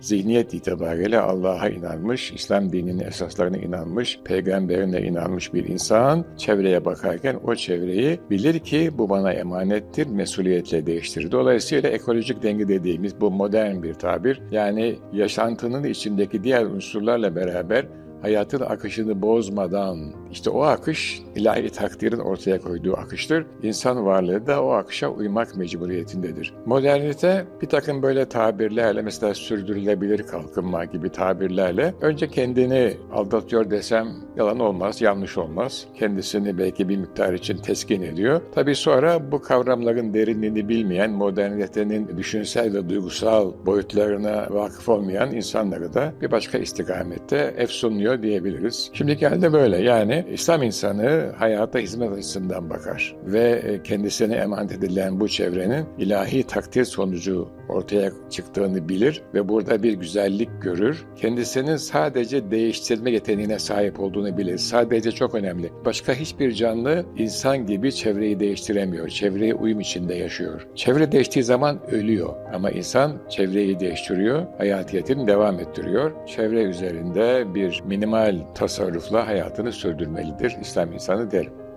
zihniyet itibariyle Allah'a inanmış, İslam dininin esaslarına inanmış, peygamberine inanmış bir insan çevreye bakarken o çevreyi bilir ki bu bana emanettir, mesuliyetle değiştirir. Dolayısıyla ekolojik denge dediğimiz bu modern bir tabir. Yani yaşantının içindeki diğer unsurlarla beraber hayatın akışını bozmadan, işte o akış ilahi takdirin ortaya koyduğu akıştır. İnsan varlığı da o akışa uymak mecburiyetindedir. Modernite bir takım böyle tabirlerle mesela sürdürülebilir kalkınma gibi tabirlerle önce kendini aldatıyor desem yalan olmaz, yanlış olmaz. Kendisini belki bir miktar için teskin ediyor. Tabii sonra bu kavramların derinliğini bilmeyen, modernitenin düşünsel ve duygusal boyutlarına vakıf olmayan insanları da bir başka istikamette efsunluyor diyebiliriz. Şimdi geldi böyle yani İslam insanı hayata hizmet açısından bakar ve e, kendisine emanet edilen bu çevrenin ilahi takdir sonucu ortaya çıktığını bilir ve burada bir güzellik görür. Kendisinin sadece değiştirme yeteneğine sahip olduğunu bilir. Sadece çok önemli. Başka hiçbir canlı insan gibi çevreyi değiştiremiyor. Çevreye uyum içinde yaşıyor. Çevre değiştiği zaman ölüyor ama insan çevreyi değiştiriyor, hayatiyetini devam ettiriyor. Çevre üzerinde bir minimal tasarrufla hayatını sürdürmelidir İslam insanı derim.